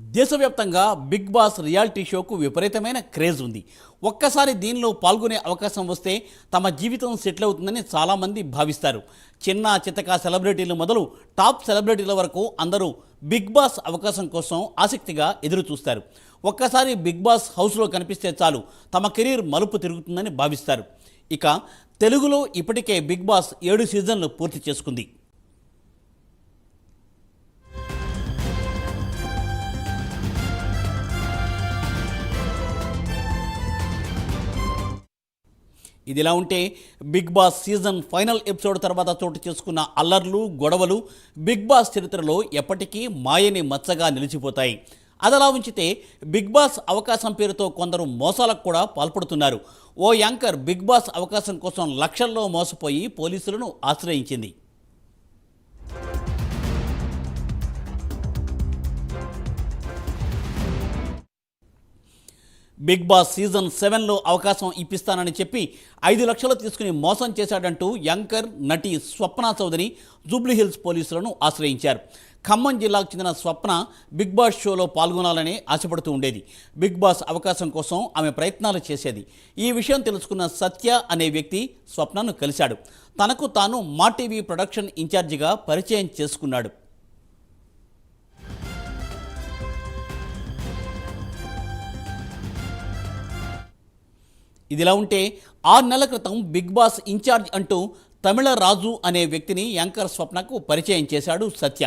దేశవ్యాప్తంగా big boss reality షోకు విపరీతమైన craze ఉంది. ఒక్కసారి దీనిలో పాల్గొనే అవకాశం వస్తే తమ జీవితం సెటిల్ అవుతుందని చాలామంది భావిస్తారు. చిన్న చితక సెలబ్రిటీలు మొదలు టాప్ సెలబ్రిటీల వరకు అందరూ బిగ్ బాస్ అవకాశం కోసం ఆసక్తిగా ఎదురు చూస్తారు ఒక్కసారి బిగ్ బాస్ హౌస్లో కనిపిస్తే చాలు తమ కెరీర్ మలుపు తిరుగుతుందని భావిస్తారు. ఇక తెలుగులో ఇప్పటికే బిగ్ బాస్ ఏడు సీజన్లు పూర్తి చేసుకుంది. ఇదిలా ఉంటే big boss season final episode తర్వాత చోటు చేసుకున్న అల్లర్లు గొడవలు బిగ్ బాస్ చరిత్రలో ఎప్పటికీ మాయని మచ్చగా నిలిచిపోతాయి. అదలా ఉంచితే బిగ్ బాస్ అవకాశం పేరుతో కొందరు మోసాలకు కూడా పాల్పడుతున్నారు. ఓ యాంకర్ బిగ్ బాస్ అవకాశం కోసం లక్షల్లో మోసపోయి పోలీసులను ఆశ్రయించింది. బిగ్ బాస్ సీజన్ సెవెన్లో అవకాశం ఇప్పిస్తానని చెప్పి ఐదు లక్షలు తీసుకుని మోసం చేశాడంటూ యాంకర్ నటి స్వప్న చౌదరి జూబ్లీహిల్స్ పోలీసులను ఆశ్రయించారు. ఖమ్మం జిల్లాకు చెందిన స్వప్న బిగ్ బాస్ షోలో పాల్గొనాలని ఆశపడుతూ ఉండేది. బిగ్ బాస్ అవకాశం కోసం ఆమె ప్రయత్నాలు చేసేది. ఈ విషయం తెలుసుకున్న సత్య అనే వ్యక్తి స్వప్నను కలిశాడు. తనకు తాను మా టీవీ ప్రొడక్షన్ ఇన్ఛార్జిగా పరిచయం చేసుకున్నాడు. ఇదిలా ఉంటే ఆరు నెలల క్రితం బిగ్ బాస్ ఇన్ఛార్జ్ అంటూ తమిళ రాజు అనే వ్యక్తిని యాంకర్ స్వప్నకు పరిచయం చేశాడు సత్య.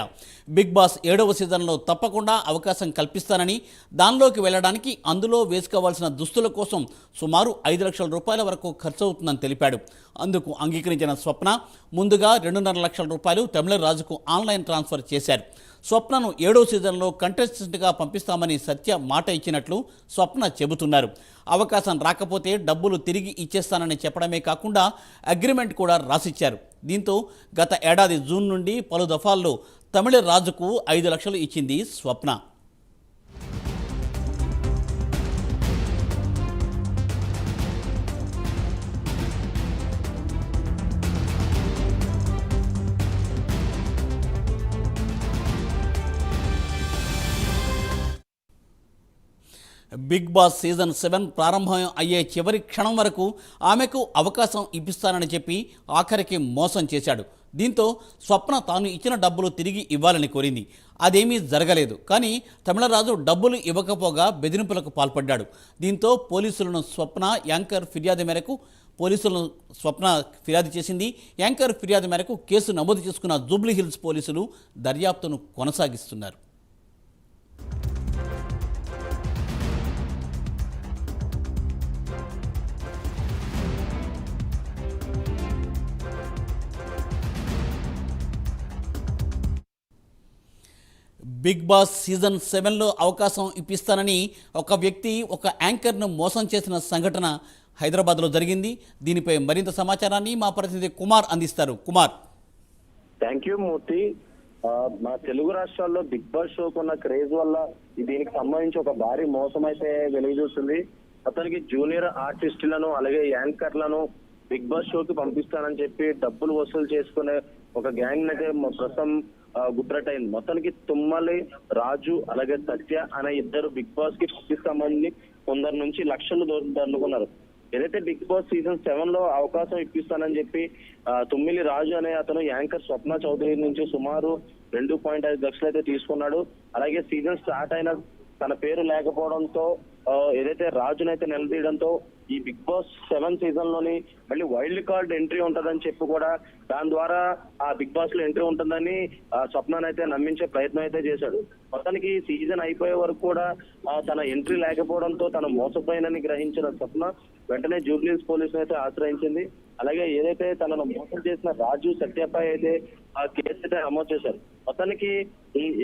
బిగ్ బాస్ ఏడవ సీజన్లో తప్పకుండా అవకాశం కల్పిస్తానని దానిలోకి వెళ్ళడానికి అందులో వేసుకోవాల్సిన దుస్తుల కోసం సుమారు ఐదు లక్షల రూపాయల వరకు ఖర్చు అవుతుందని తెలిపాడు. అందుకు అంగీకరించిన స్వప్న ముందుగా రెండున్నర లక్షల రూపాయలు తమిళ రాజుకు ఆన్లైన్ ట్రాన్స్ఫర్ చేశారు. స్వప్నను ఏడో సీజన్లో కంటెస్టెంట్గా పంపిస్తామని సత్య మాట ఇచ్చినట్లు స్వప్న చెబుతున్నారు. అవకాశం రాకపోతే డబ్బులు తిరిగి ఇచ్చేస్తానని చెప్పడమే కాకుండా అగ్రిమెంట్ కూడా రాసిచ్చారు. దీంతో గత ఏడాది జూన్ నుండి పలు దఫాల్లో తమిళ రాజుకు ఐదు లక్షలు ఇచ్చింది Swapna. Big boss season seven ప్రారంభం అయ్యే చివరి క్షణం వరకు ఆమెకు అవకాశం ఇప్పిస్తానని చెప్పి ఆఖరికి మోసం చేశాడు. దీంతో స్వప్న తాను ఇచ్చిన డబ్బులు తిరిగి ఇవ్వాలని కోరింది. అదేమీ జరగలేదు. కానీ తమిళరాజు డబ్బులు ఇవ్వకపోగా బెదిరింపులకు పాల్పడ్డాడు. దీంతో పోలీసులను స్వప్న యాంకర్ ఫిర్యాదు మేరకు పోలీసులను స్వప్న ఫిర్యాదు చేసింది. యాంకర్ ఫిర్యాదు మేరకు కేసు నమోదు చేసుకున్న జూబ్లీహిల్స్ పోలీసులు దర్యాప్తును కొనసాగిస్తున్నారు. బిగ్ బాస్ సీజన్ సెవెన్లో అవకాశం ఇప్పిస్తానని ఒక వ్యక్తి ఒక యాంకర్ను మోసం చేసిన సంఘటన హైదరాబాద్లో జరిగింది. దీనిపై మరింత సమాచారాన్ని మా ప్రతినిధి కుమార్ అందిస్తారు. కుమార్. Thank you Murthy. మా తెలుగు రాష్ట్రాల్లో బిగ్ బాస్ షోకు ఉన్న క్రేజ్ వల్ల దీనికి సంబంధించి ఒక భారీ మోసం అయితే వెలుగుచూస్తుంది. అతనికి జూనియర్ ఆర్టిస్టులను అలాగే యాంకర్లను బిగ్ బాస్ షోకి పంపిస్తానని చెప్పి డబ్బులు వసూలు చేసుకునే ఒక గ్యాంగ్ అయితే ప్రస్తుతం గుట్రట్ అయింది. మొత్తానికి తుమ్మలి రాజు అలాగే సత్య అనే ఇద్దరు బిగ్ బాస్కి పంపిస్తామని కొందరి నుంచి లక్షలు దో- ఏదైతే బిగ్ బాస్ సీజన్ సెవెన్లో అవకాశం ఇప్పిస్తానని చెప్పి తుమ్మిలి రాజు అనే అతను యాంకర్ స్వప్న చౌదరి నుంచి సుమారు రెండు పాయింట్ ఐదు లక్షలు అయితే తీసుకున్నాడు. అలాగే సీజన్ స్టార్ట్ అయిన తన పేరు లేకపోవడంతో ఆ, ఏదైతే రాజునైతే నిలదీయడంతో ఈ బిగ్ బాస్ సెవెన్ సీజన్లోని మళ్ళీ వైల్డ్ కార్డ్ ఎంట్రీ ఉంటదని చెప్పి కూడా దాని ద్వారా ఆ బిగ్ బాస్లో ఎంట్రీ ఉంటుందని ఆ స్వప్నానైతే నమ్మించే ప్రయత్నం అయితే చేశాడు. మొత్తానికి సీజన్ అయిపోయే వరకు కూడా తన ఎంట్రీ లేకపోవడంతో తన మోసపోయినని గ్రహించిన స్వప్న వెంటనే జూబ్లీస్ పోలీసులు అయితే ఆశ్రయించింది. అలాగే ఏదైతే తనను మోసం చేసిన రాజు సత్యపై అయితే ఆ కేసు అయితే నమోదు చేశారు. మొత్తానికి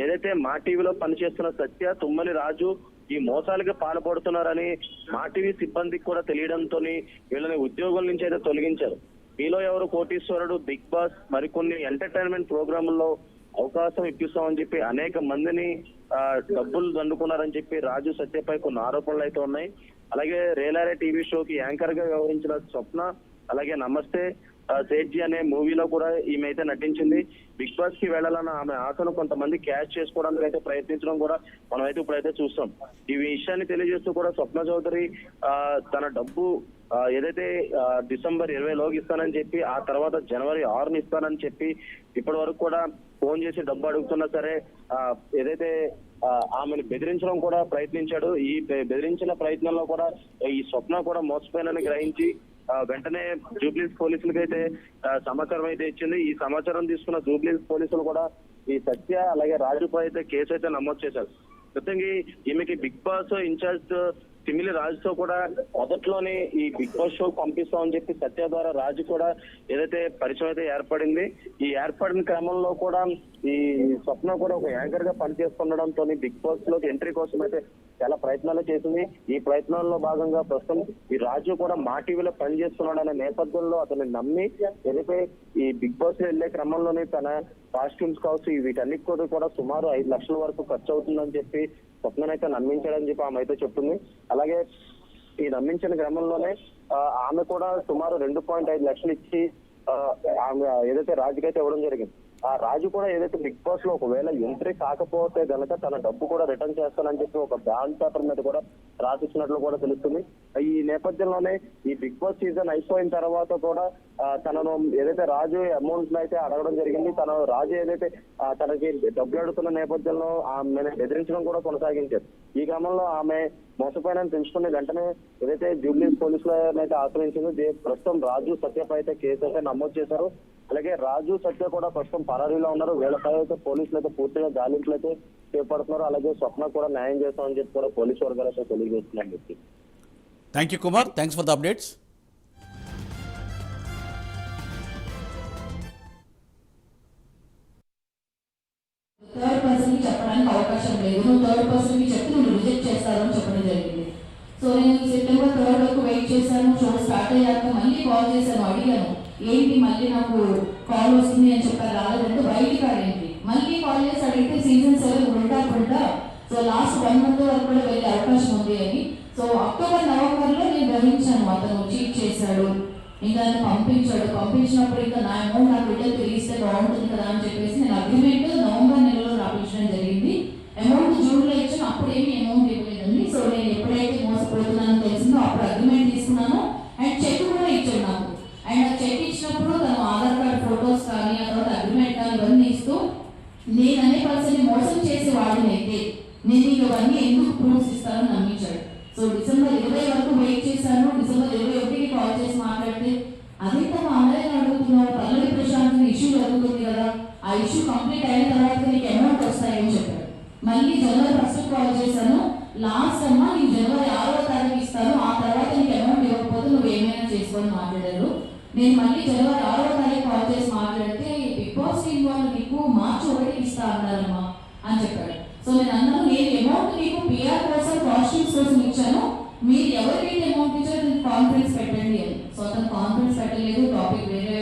ఏదైతే మా టీవీలో పనిచేస్తున్న సత్య తుమ్మలి రాజు ఈ మోసాలకి పాల్పడుతున్నారని మాటివి సిబ్బందికి కూడా తెలియడంతో వీళ్ళని ఉద్యోగుల నుంచి అయితే తొలగించారు. మీలో ఎవరు కోటీశ్వరుడు బిగ్ బాస్ మరికొన్ని ఎంటర్టైన్మెంట్ ప్రోగ్రాముల్లో అవకాశం ఇప్పిస్తామని చెప్పి అనేక మందిని ఆ, డబ్బులు దండుకున్నారని చెప్పి రాజు సత్యపై కొన్ని ఆరోపణలు అయితే ఉన్నాయి. అలాగే రేలారే టీవీ షోకి యాంకర్గా వ్యవహరించిన స్వప్న అలాగే నమస్తే సేట్జీ అనే మూవీలో కూడా ఈమె అయితే నటించింది. బిగ్ బాస్కి వెళ్ళాలన్న ఆమె ఆశను కొంతమంది క్యాచ్ చేసుకోవడానికి అయితే ప్రయత్నించడం కూడా మనం అయితే ఇప్పుడైతే చూస్తాం. ఈ విషయాన్ని తెలియజేస్తూ కూడా స్వప్న చౌదరి ఆ, తన డబ్బు ఏదైతే డిసెంబర్ ఇరవై లోకి ఇస్తానని చెప్పి ఆ తర్వాత జనవరి ఆరుని ఇస్తానని చెప్పి ఇప్పటి వరకు కూడా ఫోన్ చేసి డబ్బు అడుగుతున్నా సరే ఆ, ఏదైతే ఆమెను బెదిరించడం కూడా ప్రయత్నించాడు. ఈ బెదిరించిన ప్రయత్నంలో కూడా ఈ స్వప్న కూడా మోసపోయినని గ్రహించి వెంటనే జూబ్లీస్ పోలీసులకి అయితే సమాచారం అయితే ఇచ్చింది. ఈ సమాచారం తీసుకున్న జూబ్లీస్ పోలీసులు కూడా ఈ సత్య అలాగే రాజుపై అయితే కేసు అయితే నమోదు చేశారు. మొత్తంగా ఈమెకి బిగ్ బాస్ ఇన్ఛార్జ్ తిమిలి రాజుతో కూడా మొదట్లోనే ఈ బిగ్ బాస్ షో పంపిస్తామని చెప్పి సత్య ద్వారా రాజు కూడా ఏదైతే పరిచయం అయితే ఏర్పడింది ఈ ఏర్పడిన క్రమంలో కూడా ఈ స్వప్న కూడా ఒక యాంకర్గా పనిచేస్తుండడంతో బిగ్ బాస్లోకి ఎంట్రీ కోసం అయితే చాలా ప్రయత్నాలు చేసింది. ఈ ప్రయత్నాల్లో భాగంగా ప్రస్తుతం ఈ రాజు కూడా మా టీవీలో పనిచేస్తున్నాడనే నేపథ్యంలో అతన్ని నమ్మి వెళ్ళిపోయి ఈ బిగ్ బాస్ వెళ్ళే క్రమంలోనే తన కాస్ట్యూమ్స్ కావచ్చు ఈ వీటన్నిటి కూడా సుమారు ఐదు లక్షల వరకు ఖర్చు అవుతుందని చెప్పి స్వప్ననైతే నమ్మించాడని చెప్పి ఆమె అయితే చెప్తుంది. అలాగే ఈ నమ్మించిన క్రమంలోనే ఆ, ఆమె కూడా సుమారు రెండు పాయింట్ ఐదు లక్షలు ఇచ్చి ఆ, ఆమె ఏదైతే రాజుకైతే ఇవ్వడం జరిగింది. ఆ రాజు కూడా ఏదైతే బిగ్ బాస్లో ఒకవేళ ఎంట్రీ కాకపోతే గనక తన డబ్బు కూడా రిటర్న్ చేస్తానని చెప్పి ఒక బ్యాండ్ పేపర్ మీద కూడా రాసిచ్చినట్లు కూడా తెలుస్తుంది. ఈ నేపథ్యంలోనే ఈ బిగ్ బాస్ సీజన్ అయిపోయిన తర్వాత కూడా తనను ఏదైతే రాజు అమౌంట్ అయితే అడగడం జరిగింది తను రాజు ఏదైతే తనకి డబ్బులు అడుగుతున్న నేపథ్యంలో ఆమెను బెదిరించడం కూడా కొనసాగించారు. ఈ క్రమంలో ఆమె మోసపోయిన తెలుసుకుని వెంటనే ఏదైతే జూబ్లీ పోలీసులనైతే ఆశ్రయించింది ఆశ్రయించిందో ప్రస్తుతం రాజు సత్యపై అయితే కేసు అయితే నమోదు చేశారు. అలాగే రాజు సత్య కూడా ప్రస్తుతం పరారీలో ఉన్నారు. వీళ్ళపై అయితే పోలీసులు అయితే పూర్తిగా గాలింపులు అయితే చేపడుతున్నారు. అలాగే స్వప్న కూడా న్యాయం చేస్తామని చెప్పి కూడా పోలీసు వర్గాలు అయితే తెలియజేస్తున్నాయి thank you Kumar thanks for the updates show మళ్ళీ కాల్ చేశాను అడిగాను ఏంటి మళ్ళీ నాకు కాల్ వస్తుంది అని చెప్పారు రాలేదంటే బయటికి అడిగింది మళ్ళీ కాల్ చేసి అడిగితే సీజన్ సెవెన్ ఉంటా ఉంటా సో లాస్ట్ వన్ మంత్ వరకు కూడా వెళ్ళే అవకాశం ఉంది అని. సో అక్టోబర్ నవంబర్లో నేను గ్రహించాను అతను చీట్ చేశాడు ఇంకా నన్ను పంపించాడు. పంపించినప్పుడు ఇంకా నా అమౌంట్ నాకు రిటర్న్ తెలిస్తే బాగుంటుంది కదా అని చెప్పేసి నేను అగ్రిమెంట్ నవంబర్ నెలలో రాపించడం జరిగింది. అమౌంట్ జూన్లో ఇచ్చాను అప్పుడు ఏమి అమౌంట్ ఇవ్వలేదండి. సో నేను ఎప్పుడైతే మోసపోతున్నానో తెలిసిందో అప్పుడు అగ్రిమెంట్ తీసుకున్నాను అండ్ చెక్ కూడా ఇచ్చాడు నాకు అండ్ ఆ చెక్ ఇచ్చినప్పుడు తను ఆధార్ కార్డ్ ఫొటోస్ కానీ ఆ తర్వాత అగ్రిమెంట్ కానీ ఇవన్నీ ఇస్తూ నేను పర్సన్ మోసం చేసే వాడిని అయితే నేను ఇవన్నీ ఎందుకు ప్రూఫ్స్ ఇస్తానని నమ్మించాడు. సో డిసెంబర్ ఇరవై వరకు వెయిట్ చేశాను. డిసెంబర్ ఇరవై ఒకటికి కాల్ చేసి మాట్లాడితే అదే తమ ఆన్లైన్ అడుగుతున్నారు. పల్లవి ప్రశాంత్ ఇష్యూ జరుగుతుంది కదా. ఆ ఇష్యూ కంప్లీట్ అయిన తర్వాత నీకు అమౌంట్ వస్తాయని చెప్పాడు. మళ్ళీ జనవరి ఫస్ట్ కాల్ చేశాను. లాస్ట్ అమ్మ నీకు జనవరి ఆరో తారీఖు ఇస్తాను. ఆ తర్వాత నీకు అమౌంట్ ఇవ్వకపోతే నువ్వు ఏమైనా చేసుకొని మాట్లాడారు. నేను మళ్ళీ జనవరి ఆరో తారీఖు కాల్ ఇస్తా అన్నారమ్మా అని చెప్పాడు. సో నేను అన్నాను నేను అమౌంట్ మీకు పిఆర్ కోసం కాస్ట్యూమ్స్ కోసం ఇచ్చాను. మీరు ఎవరికైతే అమౌంట్ ఇచ్చారో నేను పెట్టండి అని. సో అతను కాన్ఫరెన్స్ పెట్టలేదు టాపిక్ వేరే